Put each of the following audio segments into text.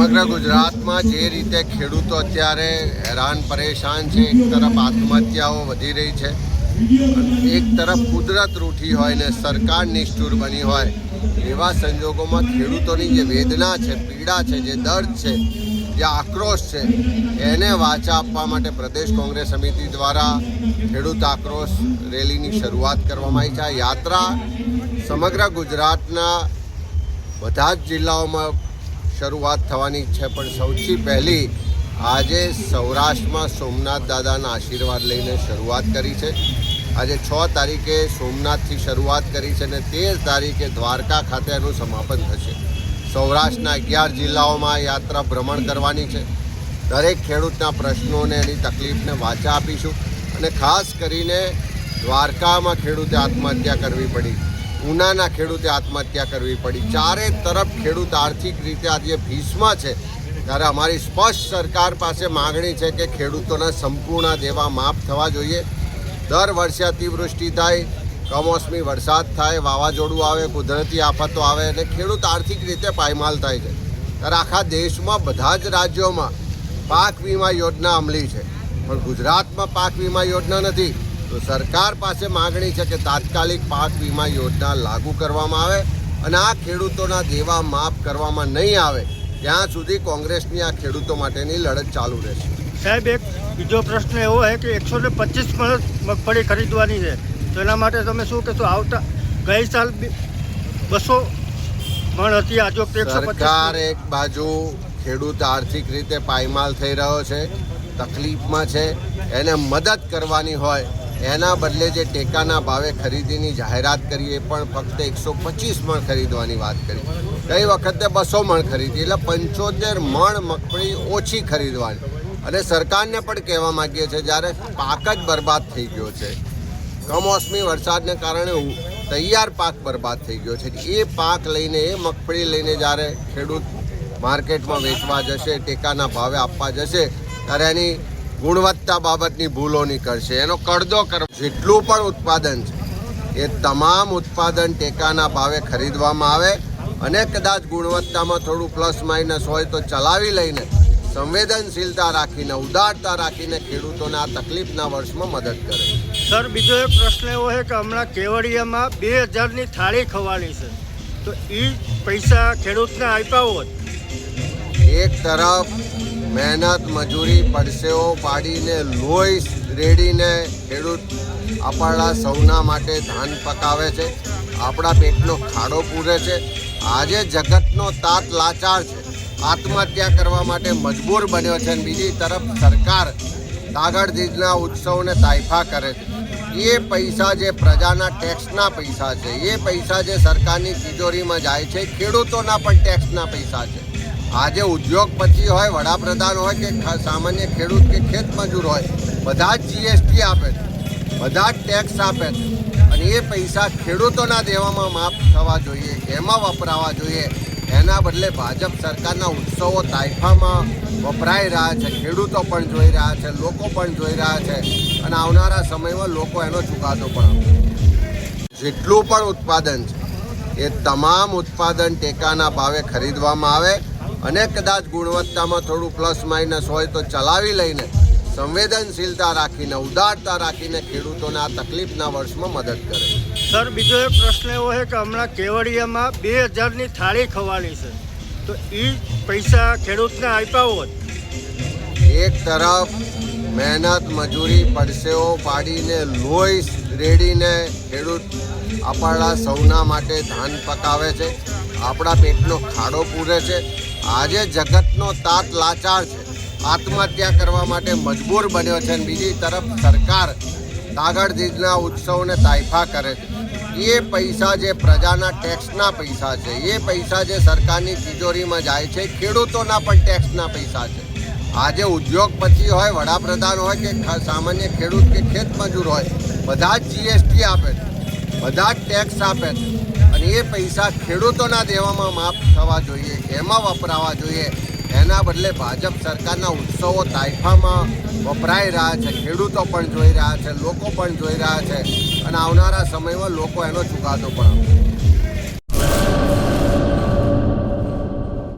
સમગ્ર ગુજરાતમાં જે રીતે ખેડૂતો અત્યારે હેરાન પરેશાન છે, એક તરફ આત્મહત્યાઓ વધી રહી છે, એક તરફ કુદરત રૂઠી હોય ને સરકાર નિષ્ઠુર બની હોય, એવા સંજોગોમાં ખેડૂતોની જે વેદના છે, પીડા છે, જે દર્દ છે, જે આક્રોશ છે, એને વાચા આપવા માટે પ્રદેશ કોંગ્રેસ સમિતિ દ્વારા ખેડૂત આક્રોશ રેલીની શરૂઆત કરવામાં આવી છે. આ યાત્રા સમગ્ર ગુજરાતના બધા જ જિલ્લાઓમાં શરૂઆત થવાની છે, પણ સૌથી પહેલી આજે સૌરાષ્ટ્રમાં સોમનાથ દાદાના આશીર્વાદ લઈને શરૂઆત કરી છે. આજે છ તારીખે સોમનાથથી શરૂઆત કરી છે અને તેર તારીખે દ્વારકા ખાતે એનું સમાપન થશે. સૌરાષ્ટ્રના અગિયાર જિલ્લાઓમાં યાત્રા ભ્રમણ કરવાની છે. દરેક ખેડૂતના પ્રશ્નોને એની તકલીફને વાચા આપીશું અને ખાસ કરીને દ્વારકામાં ખેડૂતે આત્મહત્યા કરવી પડી. ઉનાના ખેડૂતે આત્મહત્યા કરવી પડી. ચારે તરફ ખેડૂત આર્થિક રીતે આજે ભીષમાં છે. ત્યારે અમારી સ્પષ્ટ સરકાર પાસે માગણી છે કે ખેડૂતોના સંપૂર્ણ દેવા માફ થવા જોઈએ. દર વર્ષે અતિવૃષ્ટિ થાય, કમોસમી વરસાદ થાય, વાવાઝોડું આવે, કુદરતી આફતો આવે અને ખેડૂત આર્થિક રીતે પાયમાલ થાય છે. ત્યારે આખા દેશમાં બધા જ રાજ્યોમાં પાક વીમા યોજના અમલી છે. પણ ગુજરાતમાં પાક વીમા યોજના નથી. તો સરકાર પાસે માગણી છે કે તાત્કાલિક પાક વીમા યોજના લાગુ કરવામાં આવે અને આ ખેડૂતોના દેવા માફ કરવામાં નહીં આવે ત્યાં સુધી કોંગ્રેસની આ ખેડૂતો માટેની લડત ચાલુ રહેશે. સાહેબ એક બીજો પ્રશ્ન એવો છે કે એકસો ને પચીસ મગફળી ખરીદવાની છે તો એના માટે તમે શું કહેશો? આવતા ગઈ સાલ બસો મણ હતી આજો સરકાર એક બાજુ ખેડૂત આર્થિક રીતે પાયમાલ થઈ રહ્યો છે તકલીફમાં છે એને મદદ કરવાની હોય એના બદલે જે ટેકાના ભાવે ખરીદીની જાહેરાત કરી, એ પણ ફક્ત એકસો પચીસ મણ ખરીદવાની વાત કરી. ગઈ વખતે બસો મણ ખરીદી, એટલે પંચોતેર મણ મગફળી ઓછી ખરીદવાની. અને સરકારને પણ કહેવા માંગીએ છીએ, જ્યારે પાક જ બરબાદ થઈ ગયો છે, કમોસમી વરસાદને કારણે તૈયાર પાક બરબાદ થઈ ગયો છે. એ પાક લઈને, એ મગફળી લઈને જ્યારે ખેડૂત માર્કેટમાં વેચવા જશે, ટેકાના ભાવે આપવા જશે, ત્યારે એની ગુણવત્તા બાબતની ભૂલો નીકળશે. એનો કડદો કર જેટલું પણ ઉત્પાદન છે એ તમામ ઉત્પાદન ટેકાના ભાવે ખરીદવામાં આવે અને કદાચ ગુણવત્તામાં થોડું પ્લસ માઇનસ હોય તો ચલાવી લઈને સંવેદનશીલતા રાખીને ઉદારતા રાખીને ખેડૂતોને આ તકલીફના વર્ષમાં મદદ કરે સર બીજો એક પ્રશ્ન એવો છે કે હમણાં કેવડિયામાં બે હજારની થાળી ખવાની છે. તો એ પૈસા ખેડૂતને આપ્યા હોત? એક તરફ મહેનત મજૂરી પરસેવો પાડીને લોહી રેડીને ખેડૂત આપણા સૌના માટે ધાન પકાવે છે. આપણા પેટનો ખાડો પૂરે છે. આજે જગતનો તાત લાચાર છે. આત્મહત્યા કરવા માટે મજબૂર બન્યો છે અને બીજી તરફ સરકાર કાગળ દીજના ઉત્સવને તાઇફા કરે છે. એ પૈસા જે પ્રજાના ટેક્સના પૈસા છે, એ પૈસા જે સરકારની તિજોરીમાં જાય છે, ખેડૂતોના પણ ટેક્સના પૈસા છે. આજે ઉદ્યોગપતિ હોય, વડાપ્રધાન હોય કે સામાન્ય ખેડૂત કે ખેત મજૂર હોય, બધા જ જીએસટી આપે છે, બધા જ ટેક્સ આપે છે. અને એ પૈસા ખેડૂતોના દેવામાં માફ થવા જોઈએ, એમાં વપરાવા જોઈએ. એના બદલે ભાજપ સરકારના ઉત્સવો તાઇફામાં વપરાઈ રહ્યા છે, ખેડૂતો પણ જોઈ રહ્યા છે, લોકો પણ જોઈ રહ્યા છે. અને આવનારા સમયમાં લોકો એનો ચુકાદો પણ જેટલું પણ ઉત્પાદન છે, એ તમામ ઉત્પાદન ટેકાના ભાવે ખરીદવામાં આવે. અને કદાચ ગુણવત્તામાં થોડું પ્લસ માઇનસ હોય તો ચલાવી લઈને સંવેદનશીલતા રાખીને ઉદારતા રાખીને ખેડૂતોને આ તકલીફના વર્ષમાં મદદ કરે સર બીજો એક પ્રશ્ન એવો છે કે હમણાં કેવડિયામાં બે હજારની થાળી ખવાની છે. તો એ પૈસા ખેડૂતને આપ્યા હોત? એક તરફ મહેનત મજૂરી પડસેઓ પાડીને લોહી રેડીને ખેડૂત આપણા સૌના માટે ધાન પકાવે છે. આપણા પેટનો ખાડો પૂરે છે. આજે જગતનો તાત લાચાર છે. આત્મહત્યા કરવા માટે મજબૂર બન્યો છે અને બીજી તરફ સરકાર કાગળ દીજના ઉત્સવને તાઇફા કરે છે. એ પૈસા જે પ્રજાના ટેક્સના પૈસા છે, એ પૈસા જે સરકારની તિજોરીમાં જાય છે, ખેડૂતોના પણ ટેક્સના પૈસા છે. આજે ઉદ્યોગપતિ હોય, વડાપ્રધાન હોય કે સામાન્ય ખેડૂત કે ખેત મજૂર હોય, બધા જ જીએસટી આપે છે, બધા જ ટેક્સ આપે છે. અને એ પૈસા ખેડૂતોના દેવામાં માફ થવા જોઈએ, એમાં વપરાવા જોઈએ. એના બદલે ભાજપ સરકારના ઉત્સવો તાઇફામાં વપરાઈ રહ્યા છે. ખેડૂતો પણ જોઈ રહ્યા છે, લોકો પણ જોઈ રહ્યા છે અને આવનારા સમયમાં લોકો એનો ચુકાદો પણ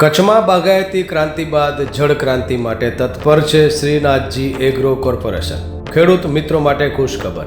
કચ્છમાં બાગાયતી ક્રાંતિ બાદ જળ ક્રાંતિ માટે તત્પર છે શ્રીનાથજી એગ્રો કોર્પોરેશન. ખેડૂત મિત્રો માટે ખુશખબર.